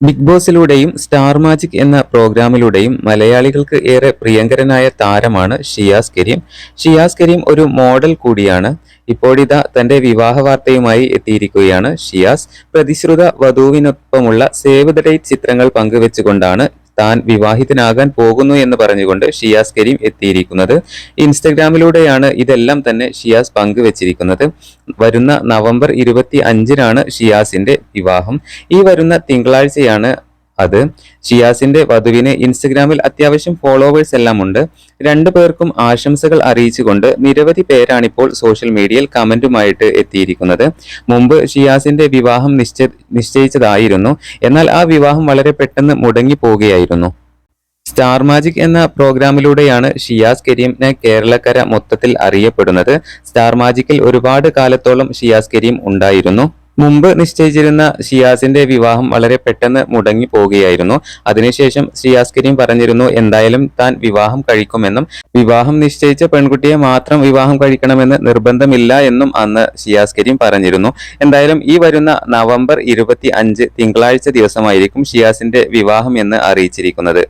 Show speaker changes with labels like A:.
A: Big ബോസിലൂടെയും star magic എന്ന പ്രോഗ്രാമിലൂടെയും മലയാളികൾക്ക് ഏറെ പ്രിയങ്കരനായ താരമാണ് ഷിയാസ് കരീം. ഷിയാസ് കരീം ഒരു മോഡൽ കൂടിയാണ്. ഇപ്പോഴിതാ തന്റെ വിവാഹ വാർത്തയുമായി എത്തിയിരിക്കുകയാണ് ഷിയാസ്. പ്രതിശ്രുത വധുവിനൊപ്പമുള്ള സേവ് ദ ഡേറ്റ് ചിത്രങ്ങൾ പങ്കുവെച്ചുകൊണ്ടാണ് താൻ വിവാഹിതനാകാൻ പോകുന്നു എന്ന് പറഞ്ഞുകൊണ്ട് ഷിയാസ് കരീം എത്തിയിരിക്കുന്നത്. ഇൻസ്റ്റഗ്രാമിലൂടെയാണ് ഇതെല്ലാം തന്നെ ഷിയാസ് പങ്കുവച്ചിരിക്കുന്നത്. വരുന്ന നവംബർ ഇരുപത്തി അഞ്ചിനാണ് ഷിയാസിന്റെ വിവാഹം. ഈ വരുന്ന തിങ്കളാഴ്ചയാണ് അത് ഷിയാസിന്റെ വധുവിന് ഇൻസ്റ്റഗ്രാമിൽ അത്യാവശ്യം ഫോളോവേഴ്സ് എല്ലാം ഉണ്ട് രണ്ടു പേർക്കും ആശംസകൾ അറിയിച്ചുകൊണ്ട് നിരവധി പേരാണിപ്പോൾ സോഷ്യൽ മീഡിയയിൽ കമന്റുമായിട്ട് എത്തിയിരിക്കുന്നത്. മുമ്പ് ഷിയാസിന്റെ വിവാഹം നിശ്ചയ നിശ്ചയിച്ചതായിരുന്നു. എന്നാൽ ആ വിവാഹം വളരെ പെട്ടെന്ന് മുടങ്ങി പോവുകയായിരുന്നു. സ്റ്റാർ മാജിക് എന്ന പ്രോഗ്രാമിലൂടെയാണ് ഷിയാസ് കരീം കേരളക്കര മൊത്തത്തിൽ അറിയപ്പെടുന്നത്. സ്റ്റാർ മാജിക്കിൽ ഒരുപാട് കാലത്തോളം ഷിയാസ് കരീം ഉണ്ടായിരുന്നു. മുമ്പ് നിശ്ചയിച്ചിരുന്ന ഷിയാസിന്റെ വിവാഹം വളരെ പെട്ടെന്ന് മുടങ്ങി പോവുകയായിരുന്നു. അതിനുശേഷം ഷിയാസ് കരീം പറഞ്ഞിരുന്നു എന്തായാലും താൻ വിവാഹം കഴിക്കുമെന്നും വിവാഹം നിശ്ചയിച്ച പെൺകുട്ടിയെ മാത്രം വിവാഹം കഴിക്കണമെന്ന് നിർബന്ധമില്ല എന്നും അന്ന് ഷിയാസ് കരീം പറഞ്ഞിരുന്നു. എന്തായാലും ഈ വരുന്ന നവംബർ ഇരുപത്തി അഞ്ച് തിങ്കളാഴ്ച ദിവസമായിരിക്കും ഷിയാസിന്റെ വിവാഹം എന്ന് അറിയിച്ചിരിക്കുന്നത്.